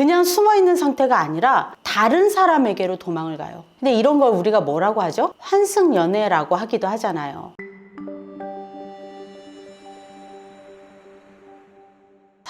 그냥 숨어 있는 상태가 아니라 다른 사람에게로 도망을 가요. 근데 이런 걸 우리가 뭐라고 하죠? 환승 연애라고 하기도 하잖아요.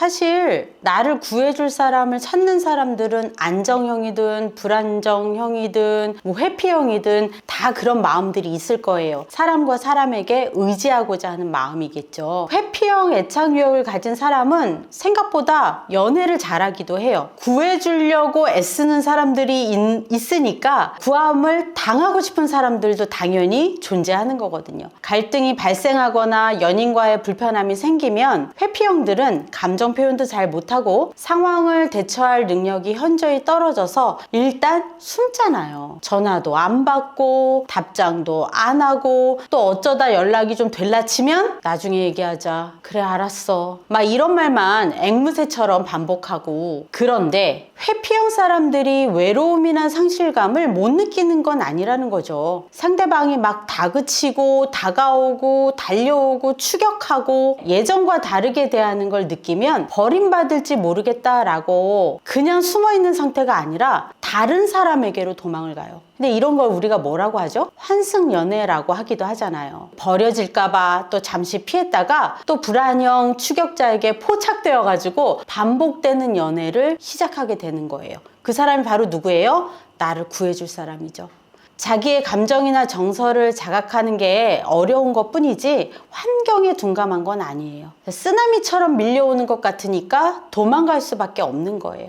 사실 나를 구해줄 사람을 찾는 사람들은 안정형이든 불안정형이든 뭐 회피형이든 다 그런 마음들이 있을 거예요. 사람과 사람에게 의지하고자 하는 마음이겠죠. 회피형 애착력을 가진 사람은 생각보다 연애를 잘하기도 해요. 구해주려고 애쓰는 사람들이 있, 있으니까 구함을 당하고 싶은 사람들도 당연히 존재하는 거거든요. 갈등이 발생하거나 연인과의 불편함이 생기면 회피형들은 감정 표현도 잘 못하고 상황을 대처할 능력이 현저히 떨어져서 일단 숨잖아요. 전화도 안 받고 답장도 안 하고 또 어쩌다 연락이 좀 될라치면 나중에 얘기하자. 그래 알았어. 막 이런 말만 앵무새처럼 반복하고 그런데 회피형 사람들이 외로움이나 상실감을 못 느끼는 건 아니라는 거죠. 상대방이 막 다그치고 다가오고 달려오고 추격하고 예전과 다르게 대하는 걸 느끼면 버림받을지 모르겠다라고 그냥 숨어 있는 상태가 아니라 다른 사람에게로 도망을 가요. 근데 이런 걸 우리가 뭐라고 하죠? 환승 연애라고 하기도 하잖아요. 버려질까봐 또 잠시 피했다가 또 불안형 추격자에게 포착되어 가지고 반복되는 연애를 시작하게 되는 거예요. 그 사람이 바로 누구예요? 나를 구해줄 사람이죠. 자기의 감정이나 정서를 자각하는 게 어려운 것 뿐이지 환경에 둔감한 건 아니에요. 쓰나미처럼 밀려오는 것 같으니까 도망갈 수밖에 없는 거예요.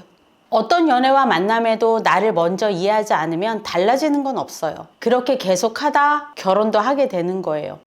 어떤 연애와 만남에도 나를 먼저 이해하지 않으면 달라지는 건 없어요. 그렇게 계속 하다 결혼도 하게 되는 거예요.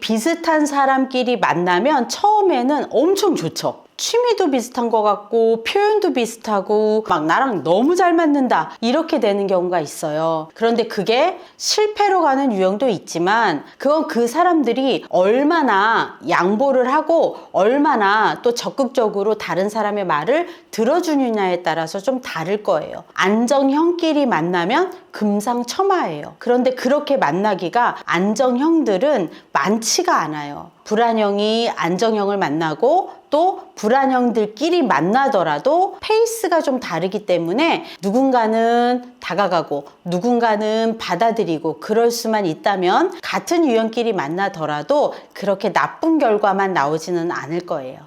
비슷한 사람끼리 만나면 처음에는 엄청 좋죠. 취미도 비슷한 것 같고 표현도 비슷하고 막 나랑 너무 잘 맞는다 이렇게 되는 경우가 있어요. 그런데 그게 실패로 가는 유형도 있지만 그건 그 사람들이 얼마나 양보를 하고 얼마나 또 적극적으로 다른 사람의 말을 들어주느냐에 따라서 좀 다를 거예요. 안정형끼리 만나면 금상첨화예요. 그런데 그렇게 만나기가 안정형들은 많지가 않아요. 불안형이 안정형을 만나고 또 불안형들끼리 만나더라도 페이스가 좀 다르기 때문에 누군가는 다가가고 누군가는 받아들이고 그럴 수만 있다면 같은 유형끼리 만나더라도 그렇게 나쁜 결과만 나오지는 않을 거예요.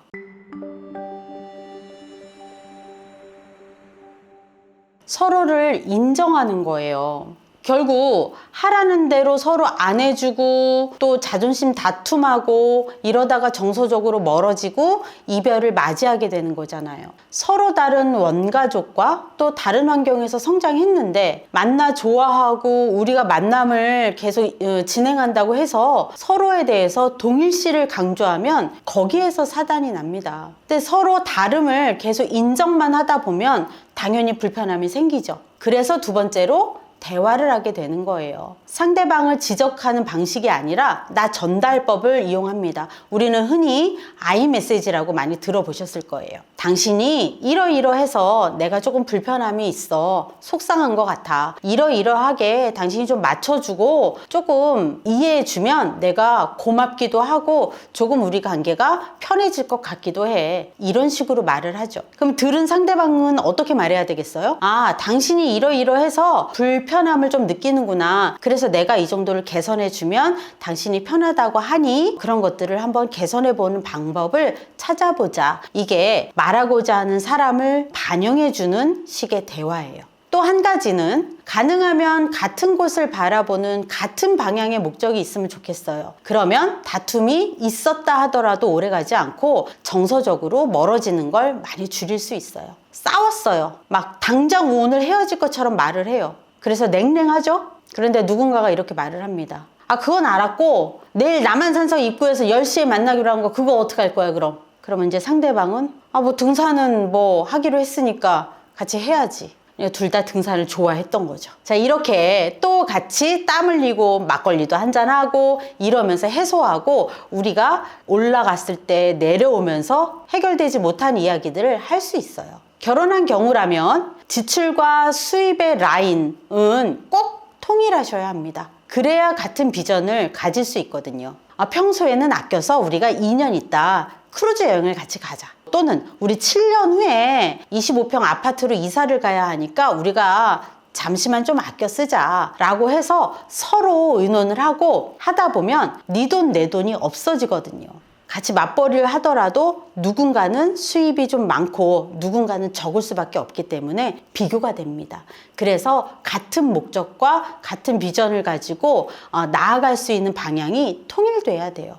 서로를 인정하는 거예요. 결국 하라는 대로 서로 안 해주고 또 자존심 다툼하고 이러다가 정서적으로 멀어지고 이별을 맞이하게 되는 거잖아요. 서로 다른 원가족과 또 다른 환경에서 성장했는데 만나 좋아하고 우리가 만남을 계속 어, 진행한다고 해서 서로에 대해서 동일시를 강조하면 거기에서 사단이 납니다. 근데 서로 다름을 계속 인정만 하다 보면 당연히 불편함이 생기죠. 그래서 두 번째로 대화를 하게 되는 거예요. 상대방을 지적하는 방식이 아니라 나 전달법을 이용합니다. 우리는 흔히 아이 메시지라고 많이 들어보셨을 거예요. 당신이 이러이러해서 내가 조금 불편함이 있어. 속상한 것 같아. 이러이러하게 당신이 좀 맞춰주고 조금 이해해주면 내가 고맙기도 하고 조금 우리 관계가 편해질 것 같기도 해. 이런 식으로 말을 하죠. 그럼 들은 상대방은 어떻게 말해야 되겠어요? 아, 당신이 이러이러해서 불 불편함을 좀 느끼는구나. 그래서 내가 이 정도를 개선해 주면 당신이 편하다고 하니 그런 것들을 한번 개선해 보는 방법을 찾아보자. 이게 말하고자 하는 사람을 반영해 주는 식의 대화예요. 또 한 가지는 가능하면 같은 곳을 바라보는 같은 방향의 목적이 있으면 좋겠어요. 그러면 다툼이 있었다 하더라도 오래 가지 않고 정서적으로 멀어지는 걸 많이 줄일 수 있어요. 싸웠어요. 막 당장 오늘 헤어질 것처럼 말을 해요. 그래서 냉랭하죠? 그런데 누군가가 이렇게 말을 합니다. 아, 그건 알았고, 내일 남한산성 입구에서 10시에 만나기로 한 거, 그거 어떻게 할 거야, 그럼? 그러면 이제 상대방은, 아, 뭐 등산은 뭐 하기로 했으니까 같이 해야지. 둘 다 등산을 좋아했던 거죠. 자, 이렇게 또 같이 땀 흘리고 막걸리도 한잔하고 이러면서 해소하고 우리가 올라갔을 때 내려오면서 해결되지 못한 이야기들을 할 수 있어요. 결혼한 경우라면 지출과 수입의 라인은 꼭 통일하셔야 합니다. 그래야 같은 비전을 가질 수 있거든요. 아, 평소에는 아껴서 우리가 2년 있다 크루즈 여행을 같이 가자. 또는 우리 7년 후에 25평 아파트로 이사를 가야 하니까 우리가 잠시만 좀 아껴 쓰자 라고 해서 서로 의논을 하고 하다 보면 네 돈 내 돈이 없어지거든요. 같이 맞벌이를 하더라도 누군가는 수입이 좀 많고 누군가는 적을 수밖에 없기 때문에 비교가 됩니다. 그래서 같은 목적과 같은 비전을 가지고 어, 나아갈 수 있는 방향이 통일돼야 돼요.